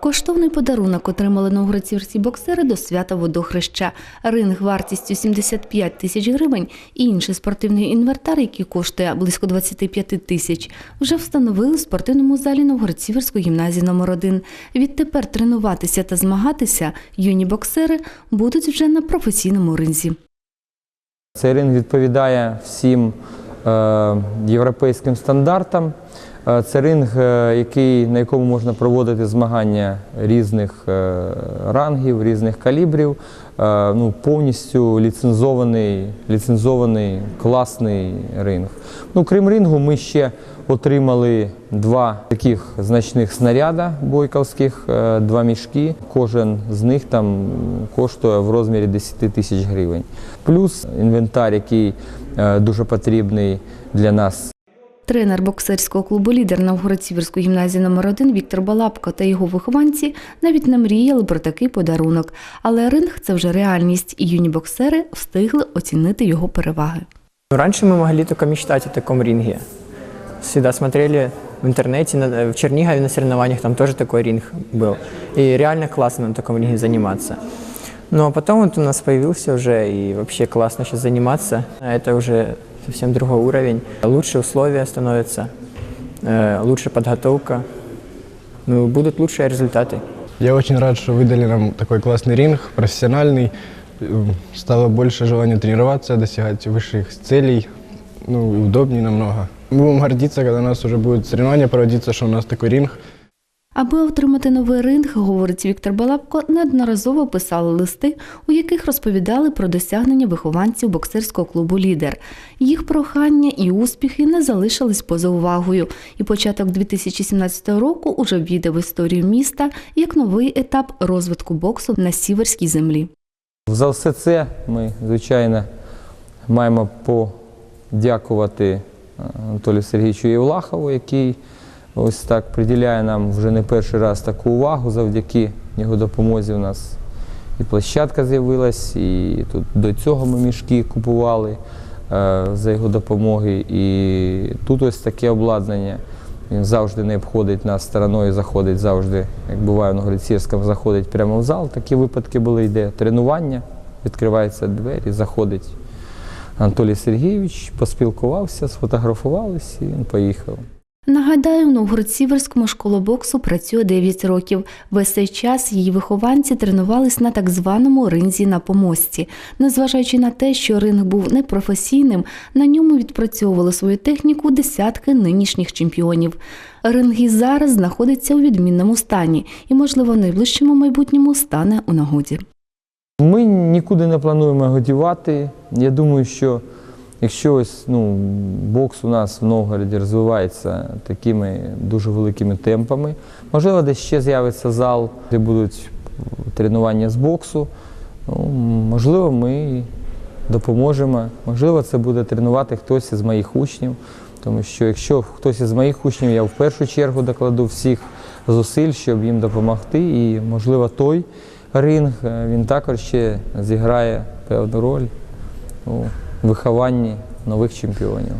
Коштовний подарунок отримали новгородцівські боксери до свята водохреща. Ринг вартістю 75 тисяч гривень і інший спортивний інвентар, який коштує близько 25 тисяч, вже встановили в спортивному залі Новгородцівської гімназії номер 1 Відтепер тренуватися та змагатися юні боксери будуть вже на професійному ринзі. Цей ринг відповідає всім е, європейським стандартам. Е, Це ринг, е, який, на якому можна проводити змагання різних е, рангів, різних калібрів. Ну, повністю ліцензований, ліцензований класний ринг. Ну, крім рингу, ми ще отримали два таких значних снаряда бойковських, два мішки. Кожен з них там коштує в розмірі 10 тисяч гривень. Плюс інвентар, який дуже потрібний для нас Тренер боксерського клубу лідер Новгородцівської гімназії номер 1 Віктор Балапко та його вихованці навіть не мріяли про такий подарунок. Але ринг це вже реальність, і юні боксери встигли оцінити його переваги. Ну, Раньше мы могли только мечтать о таком ринге. Всегда смотрели в интернете, на- в Чернигове на соревнованиях там тоже такой ринг был. И реально классно на таком ринге заниматься. Но потом вот у нас появился уже, и вообще классно сейчас заниматься. Это уже совсем другой уровень. Лучшие условия становятся, э, лучше подготовка. Ну, будут лучшие результаты. Я очень рад, что выдали нам такой классный ринг, профессиональный. Э, Стало больше желания тренироваться, достигать высших целей, ну, и удобнее намного. Мы будем гордиться, когда у нас уже будут соревнования проводиться, что у нас такой ринг. Аби отримати новий ринг, говорить Віктор Балапко, неодноразово писали листи, у яких розповідали про досягнення вихованців боксерського клубу Лідер. Їх прохання і успіхи не залишились поза увагою. І початок 2017 року уже війде в історію міста як новий етап розвитку боксу на сіверській землі. За все це ми, звичайно, маємо подякувати е, Анатолію Сергійовичу Євлахову, який ось так приділяє нам вже не перший раз таку увагу. Завдяки його допомозі у нас і площадка з'явилась, і тут до цього ми мішки купували е, за його допомоги. І тут ось таке обладнання. Він завжди не обходить нас стороною, заходить завжди, як буває в Новгород-Сірському, заходить прямо в зал. Такі випадки були, йде тренування, відкриваються двері, заходить Анатолій Сергійович, поспілкувався, сфотографувалися і він поїхав. Нагадаю, в Новгород-Сіверському школа боксу працює 9 років. Весь цей час її вихованці тренувались на так званому ринзі на помості. Незважаючи на те, що ринг був непрофесійним, на ньому відпрацьовували свою техніку десятки нинішніх чемпіонів. Ринг і зараз знаходиться у відмінному стані і, можливо, в найближчому майбутньому стане у нагоді. Ми нікуди не плануємо його дівати. Я думаю, що якщо ось ну, бокс у нас в Новгороді розвивається такими дуже великими темпами, можливо, десь ще з'явиться зал, де будуть тренування з боксу. Ну, можливо, ми допоможемо. Можливо, це буде тренувати хтось із моїх учнів. Тому що якщо хтось із моїх учнів, я в першу чергу докладу всіх зусиль, щоб їм допомогти. І, можливо, той ринг е, він також ще зіграє певну роль вихованні нових чемпіонів.